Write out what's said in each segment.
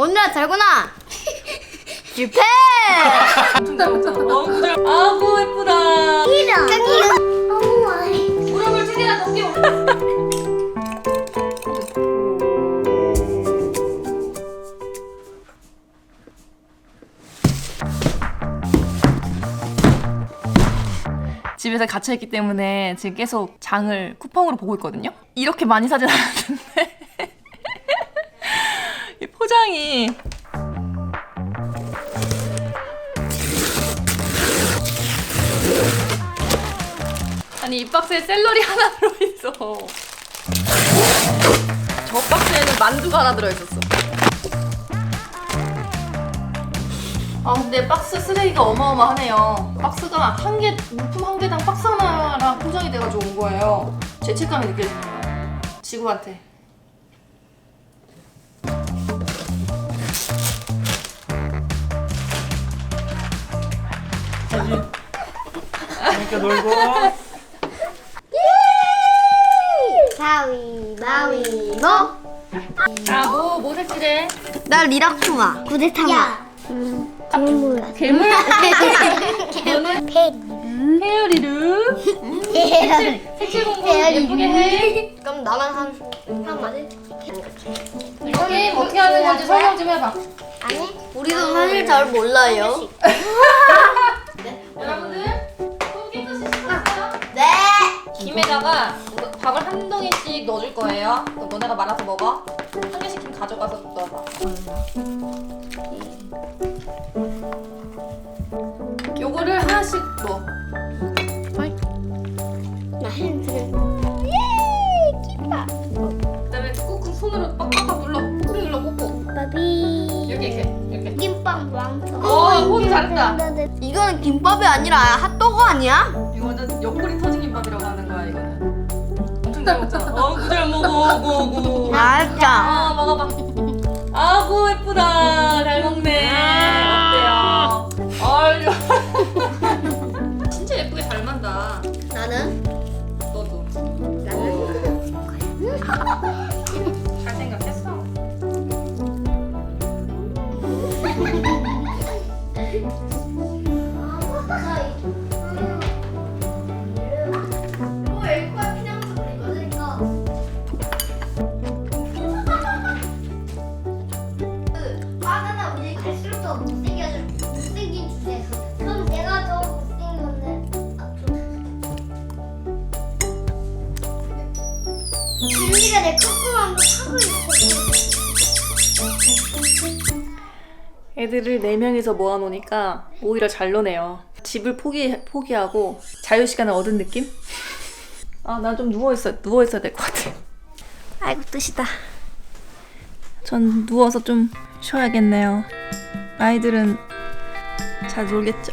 오늘아 잘구나. 실패. 잘. 아구 예쁘다. 이런. 무릎을 최대한 높게 올려. 집에서 갇혀있기 때문에 지금 계속 장을 쿠팡으로 보고 있거든요. 이렇게 많이 사진 않았는데 이 포장이 아니 이 박스에 샐러리 하나 들어있어. 저 박스에는 만두가 하나 들어있었어. 아 근데 박스 쓰레기가 어마어마하네요. 박스가 한 개, 물품 한 개당 박스 하나랑 포장이 돼가지고 온 거예요. 죄책감이 느껴지는 거야. 지구한테. 재밌게 놀고 가위바위보. 아, 뭐, 뭐 색칠해? 나 리라쿠마. 구대타마. 괴물? 헤어리루? 색칠 공부 예쁘게 해. 그럼 나만 한, 한 마디? 이거 게임 어떻게 하는 건지 설명 좀 해봐. 아니. 우리도 사실 잘 몰라요. 김에다가 밥을 한 덩이씩 넣어줄 거예요. 그럼 너네가 말아서 먹어. 한 개씩 김 가져가서 넣어봐. 요거를 하나씩 넣어. 나 핸드는. 그다음에 꾹꾹 손으로 빡빡빡 눌러. 꾹 눌러 꾹꾹. 바비. 이렇게 이렇게 이렇게. 김밥 왕성. 어, 포즈 잘했다. 이거는 김밥이 아니라 핫도그 아니야? 이거는 옆구리 터진 김밥이라고 잘 먹잖아. 어구 잘 먹어. 어구 어구. 맛있다. 아 먹어봐. 아구 예쁘다. 잘 먹네. 못생겨져 못생긴 주제에서 그럼 내가 더 못생긴 건데 아, 좀. 준이가 내 콧구멍도 타고 있어 애들을 네 명이서 모아놓으니까 오히려 잘 노네요. 집을 포기 포기하고 자유 시간을 얻은 느낌? 아, 난 좀 누워 있어 누워 있어야 될 것 같아. 아이고 뜻이다. 전 누워서 좀 쉬어야겠네요. 아이들은 잘 놀겠죠.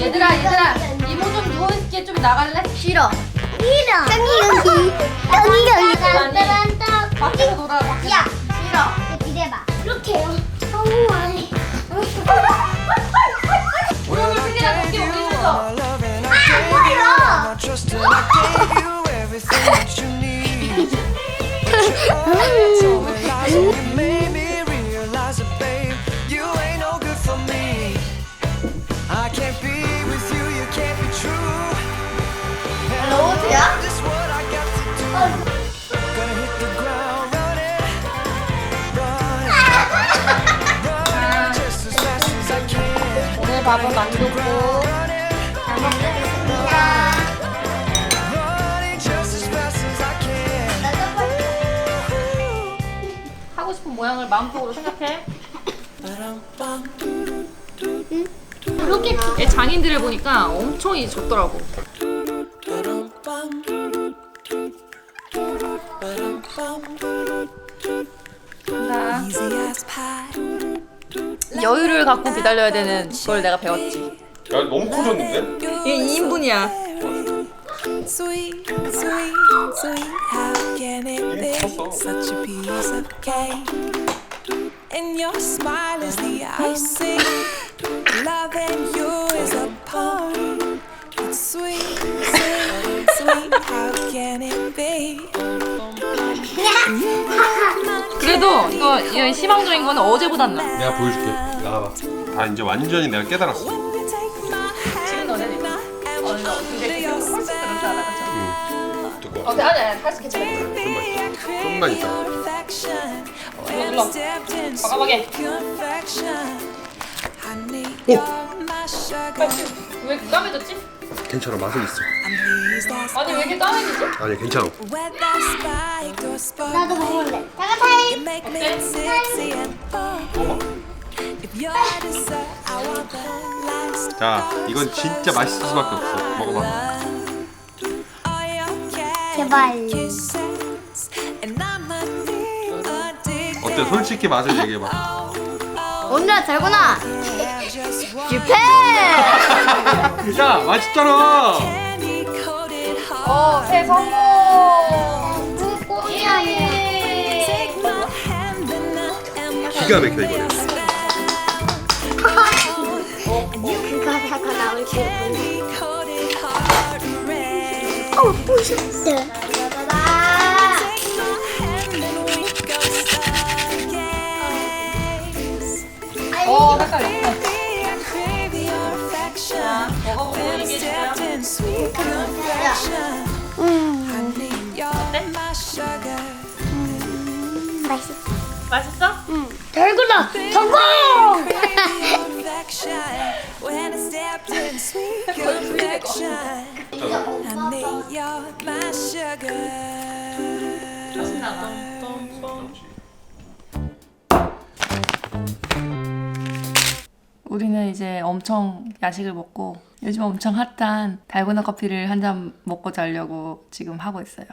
얘들아, 얘들아, 이모 좀 누워 있게 좀 나갈래? 싫어. 이런 여기 여기 여기 여기 딴 딴 딴 밖에서 놀아. 밖에서. 야 싫어 기대봐 이렇게요 너무 많이 높게 올리면서. 아 뭐야 fast as I can. 나도 하고 싶은 모양을 마음속으로 생각해. 이렇게 얘 장인들을 보니까 엄청 이 좋더라고. 자, 여유를 갖고 기다려야 되는 걸 내가 배웠지. 야 너무 커졌는데? 얘 2인분이야. Sweet, sweet, sweet, how can it be such a piece of cake? And your smile is the icing, loving you is a poem. It's sweet, sweet, sweet, how can it be? 이거 이 희망적인 거는 어제보단 나. 내가 보여줄게. 나와봐. 아 이제 완전히 내가 깨달았어. 지금 너네는 어, 근데 그 홀수 그런 줄 알아. 두꺼워. 어, 아니 아니 할수 괜찮아. 좀만 있다. 과감하게. 왜 까매졌지? 괜찮아 맛은 있어. 아니 왜 이렇게 까매지지? 아니 괜찮아. 나도 먹을래. 타임. 자 이건 진짜 맛있을 수밖에 없어. 먹어봐. 제발. 어때? 솔직히 맛을 얘기해봐. 오늘아 잘구나. 실패. 야 맛있잖아. 어, 새 성공. am 기가 막혀 이거는. 그 나올 red. 어, 보셨어. 따다다다. Take my 맛있어. 맛있어? 달구나. 성공. 우리는 이제 엄청 야식을 먹고 요즘 엄청 핫한 달고나 커피를 한 잔 먹고 자려고 지금 하고 있어요.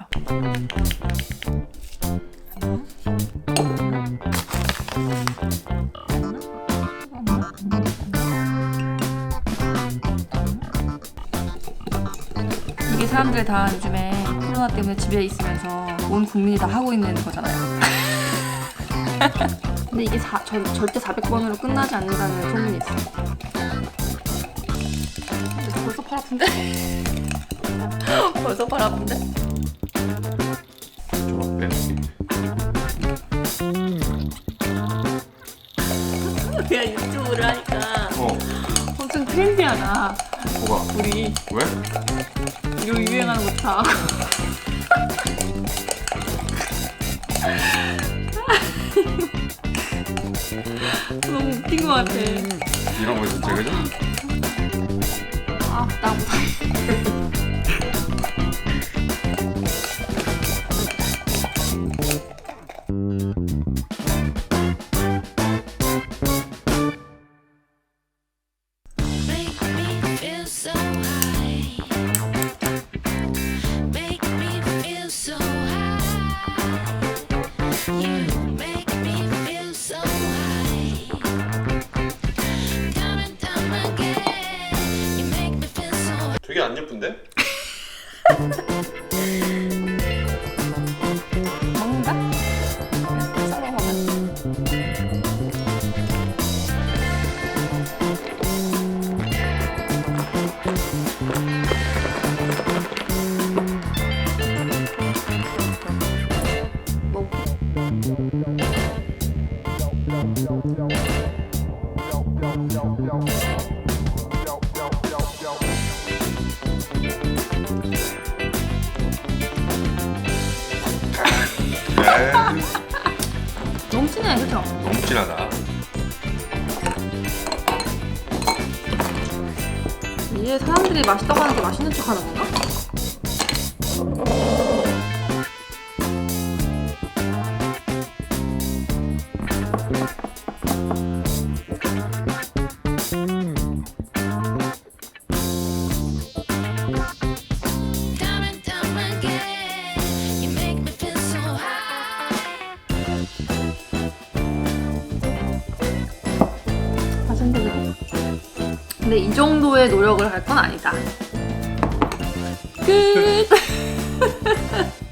이게 사람들 다 요즘에 코로나 때문에 집에 있으면서 온 국민이 다 하고 있는 거잖아요. 근데 이게 사, 절, 절대 400번으로 끝나지 않는다는 소문이 있어. 근데 벌써 팔 아픈데? 벌써 팔 아픈데? 그냥 유튜브를 하니까 어 엄청 트렌디하다. 뭐가? 우리 왜? 이거 유행하는 거 다. 너무 웃긴 것 같아. 이런 거 진짜 그죠? 아, 나 못해. 되게 안 예쁜데? 너무 진해, 그쵸? 너무 진하다. 이게 사람들이 맛있다고 하는 게 맛있는 척 하는 건가? 근데 이 정도의 노력을 할 건 아니다. 끝!